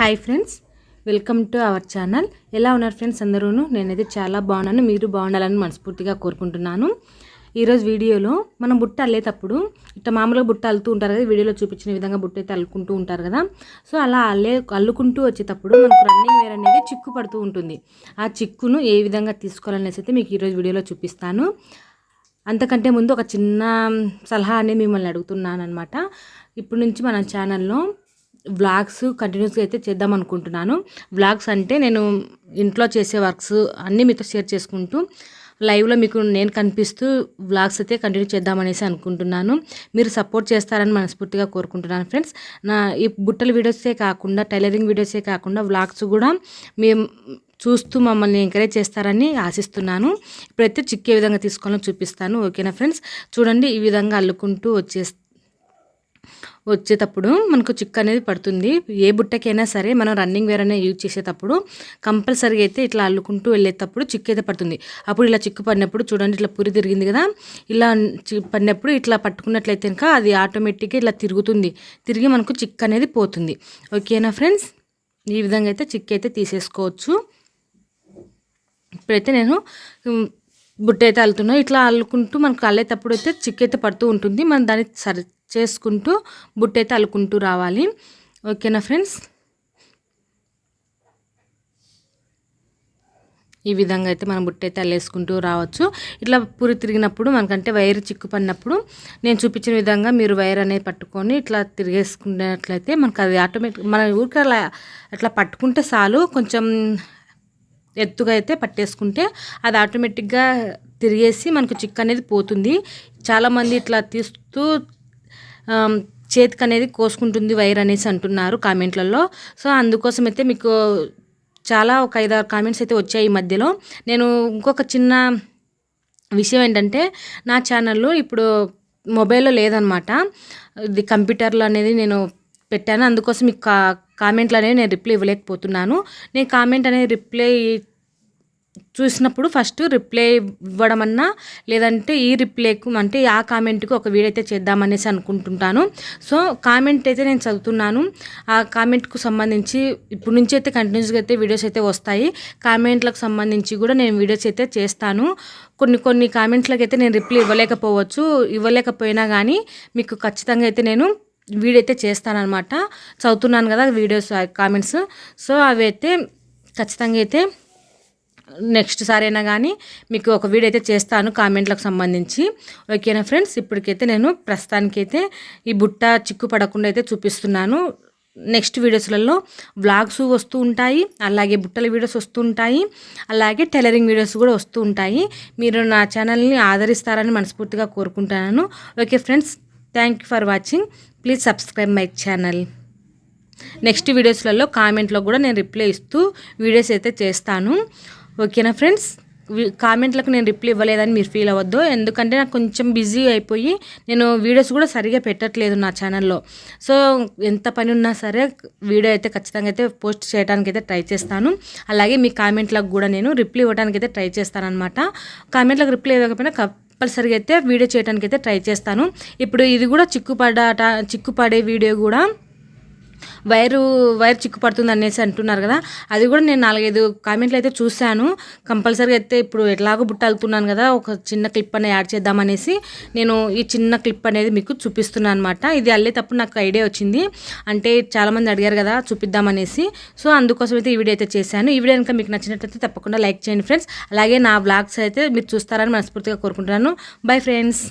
Hi friends welcome to our channel ఎలా ఉన్నారు friends అందరూను? నేనైతే చాలా బాగున్నాను. మీరు బాగుండాలని మనస్ఫూర్తిగా కోరుకుంటున్నాను. ఈరోజు వీడియోలో మనం బుట్ట అల్లేటప్పుడు ఇట్లా మామూలుగా బుట్ట అల్లుతూ ఉంటారు కదా వీడియోలో చూపించిన విధంగా బుట్ట అయితే అల్లుకుంటూ ఉంటారు కదా. సో అలా అల్లే అల్లుకుంటూ వచ్చేటప్పుడు మనకు రన్నింగ్ వేర్ అనేది చిక్కు పడుతూ ఉంటుంది. ఆ చిక్కును ఏ విధంగా తీసుకోవాలనేసి అయితే మీకు ఈరోజు వీడియోలో చూపిస్తాను. అంతకంటే ముందు ఒక చిన్న సలహా అనేది మిమ్మల్ని అడుగుతున్నాను అనమాట ఇప్పటి నుంచి మన ఛానల్లో వ్లాగ్స్ కంటిన్యూస్గా అయితే చేద్దాం అనుకుంటున్నాను. వ్లాగ్స్ అంటే నేను ఇంట్లో చేసే వర్క్స్ అన్నీ మీతో షేర్ చేసుకుంటూ లైవ్లో మీకు నేను కనిపిస్తూ వ్లాగ్స్ అయితే కంటిన్యూ చేద్దామనేసి అనుకుంటున్నాను. మీరు సపోర్ట్ చేస్తారని మనస్ఫూర్తిగా కోరుకుంటున్నాను ఫ్రెండ్స్ నా ఈ బుట్టల వీడియోసే కాకుండా టైలరింగ్ వీడియోసే కాకుండా వ్లాగ్స్ కూడా మేము చూస్తూ మమ్మల్ని ఎంకరేజ్ చేస్తారని ఆశిస్తున్నాను. ఇప్పుడైతే చిక్కే విధంగా తీసుకోవాలని చూపిస్తాను. ఓకేనా ఫ్రెండ్స్ చూడండి ఈ విధంగా అల్లుకుంటూ వచ్చేస్తే వచ్చేటప్పుడు మనకు చిక్ అనేది పడుతుంది. ఏ బుట్టకైనా సరే మనం రన్నింగ్ వేర్ అనేది యూజ్ చేసేటప్పుడు కంపల్సరీగా అయితే ఇట్లా అల్లుకుంటూ వెళ్ళేటప్పుడు చిక్ అయితే పడుతుంది. అప్పుడు ఇలా చిక్కు పడినప్పుడు చూడండి ఇట్లా పురి తిరిగింది కదా. ఇలా పడినప్పుడు ఇట్లా పట్టుకున్నట్లయితే కనుక అది ఆటోమేటిక్గా ఇట్లా తిరుగుతుంది. తిరిగి మనకు చిక్ అనేది పోతుంది. ఓకేనా ఫ్రెండ్స్ ఈ విధంగా అయితే చిక్ అయితే తీసేసుకోవచ్చు. ఇప్పుడైతే నేను బుట్ట అయితే ఇట్లా అల్లుకుంటూ మనకు అల్లేటప్పుడు అయితే చిక్ అయితే పడుతూ ఉంటుంది. మనం దాన్ని సరి చేసుకుంటూ బుట్టైతే అల్లుకుంటూ రావాలి. ఓకేనా ఫ్రెండ్స్? ఈ విధంగా అయితే మనం బుట్టైతే అల్లేసుకుంటూ రావచ్చు. ఇట్లా పూరి తిరిగినప్పుడు మనకంటే వైర్ చిక్కు పడినప్పుడు నేను చూపించిన విధంగా మీరు వైర్ అనేది పట్టుకొని ఇట్లా తిరిగేసుకున్నట్లయితే మనకు అది ఆటోమేటిక్ మన ఊరికి అలా అట్లా పట్టుకుంటే చాలు. కొంచెం ఎత్తుగా అయితే పట్టేసుకుంటే అది ఆటోమేటిక్గా తిరిగేసి మనకు చిక్ అనేది పోతుంది. చాలామంది ఇట్లా తీస్తూ చేతికి అనేది కోసుకుంటుంది వైర్ అనేసి అంటున్నారు కామెంట్లలో. సో అందుకోసం అయితే మీకు చాలా ఒక ఐదారు కామెంట్స్ అయితే వచ్చాయి ఈ మధ్యలో. నేను ఇంకొక చిన్న విషయం ఏంటంటే నా ఛానల్లో ఇప్పుడు మొబైల్లో లేదనమాట. ఇది కంప్యూటర్లో అనేది నేను పెట్టాను. అందుకోసం మీకు కా కామెంట్లు అనేవి నేను రిప్లై ఇవ్వలేకపోతున్నాను. నేను కామెంట్ అనేది రిప్లై చూసినప్పుడు ఫస్ట్ రిప్లై ఇవ్వడం అన్నా లేదంటే ఈ రిప్లైకు అంటే ఆ కామెంట్కి ఒక వీడియో అయితే చేద్దామనేసి అనుకుంటుంటాను. సో కామెంట్ అయితే నేను చదువుతున్నాను. ఆ కామెంట్కు సంబంధించి ఇప్పుడు నుంచి అయితే కంటిన్యూస్గా అయితే వీడియోస్ అయితే వస్తాయి. కామెంట్లకు సంబంధించి కూడా నేను వీడియోస్ అయితే చేస్తాను. కొన్ని కొన్ని కామెంట్లకు అయితే నేను రిప్లై ఇవ్వలేకపోవచ్చు. ఇవ్వలేకపోయినా కానీ మీకు ఖచ్చితంగా అయితే నేను వీడైతే చేస్తానమాట చదువుతున్నాను కదా వీడియోస్ కామెంట్స్. సో అవి అయితే ఖచ్చితంగా అయితే నెక్స్ట్ సారి అయినా కానీ మీకు ఒక వీడియో అయితే చేస్తాను కామెంట్లకు సంబంధించి. ఓకేనా ఫ్రెండ్స్? ఇప్పటికైతే నేను ప్రస్తుతానికైతే ఈ బుట్ట చిక్కు పడకుండా అయితే చూపిస్తున్నాను. నెక్స్ట్ వీడియోస్లలో వ్లాగ్స్ వస్తూ ఉంటాయి అలాగే బుట్టల వీడియోస్ వస్తూ ఉంటాయి అలాగే టైలరింగ్ వీడియోస్ కూడా వస్తూ ఉంటాయి. మీరు నా ఛానల్ని ఆదరిస్తారని మనస్ఫూర్తిగా కోరుకుంటున్నాను. Okay friends? Thank you for watching please subscribe my channel next వీడియోస్లలో కామెంట్లో కూడా నేను రిప్లై ఇస్తూ వీడియోస్ అయితే చేస్తాను. ఓకేనా ఫ్రెండ్స్ కామెంట్లకు నేను రిప్లై ఇవ్వలేదని మీరు ఫీల్ అవ్వద్దు. ఎందుకంటే నాకు కొంచెం బిజీ అయిపోయి నేను వీడియోస్ కూడా సరిగా పెట్టట్లేదు నా ఛానల్లో సో ఎంత పని ఉన్నా సరే వీడియో అయితే ఖచ్చితంగా అయితే పోస్ట్ చేయడానికి అయితే ట్రై చేస్తాను. అలాగే మీ కామెంట్లకు కూడా నేను రిప్లై ఇవ్వడానికి అయితే ట్రై చేస్తాను అనమాట కామెంట్లకు రిప్లై ఇవ్వకపోయినా కంపల్సరిగా అయితే వీడియో చేయడానికి అయితే ట్రై చేస్తాను. ఇప్పుడు ఇది కూడా చిక్కుపడ చిక్కుపడే వీడియో కూడా. వైరు వైర్ చిక్కుపడుతుంది అనేసి అంటున్నారు కదా. అది కూడా నేను నాలుగైదు కామెంట్లు అయితే చూశాను. కంపల్సరీగా అయితే ఇప్పుడు ఎట్లాగో బుట్ట అలుతున్నాను కదా ఒక చిన్న క్లిప్ అనేది యాడ్ చేద్దామనేసి నేను ఈ చిన్న క్లిప్ అనేది మీకు చూపిస్తున్నాను అనమాట ఇది అల్లేటప్పుడు నాకు ఐడియా వచ్చింది. అంటే చాలామంది అడిగారు కదా చూపిద్దామనేసి సో అందుకోసం అయితే ఈ వీడియో అయితే చేశాను. ఈ వీడియో కనుక మీకు నచ్చినట్లయితే తప్పకుండా లైక్ చేయండి ఫ్రెండ్స్. అలాగే నా బ్లాగ్స్ అయితే మీరు చూస్తారని మనస్ఫూర్తిగా కోరుకుంటున్నాను. Bye friends.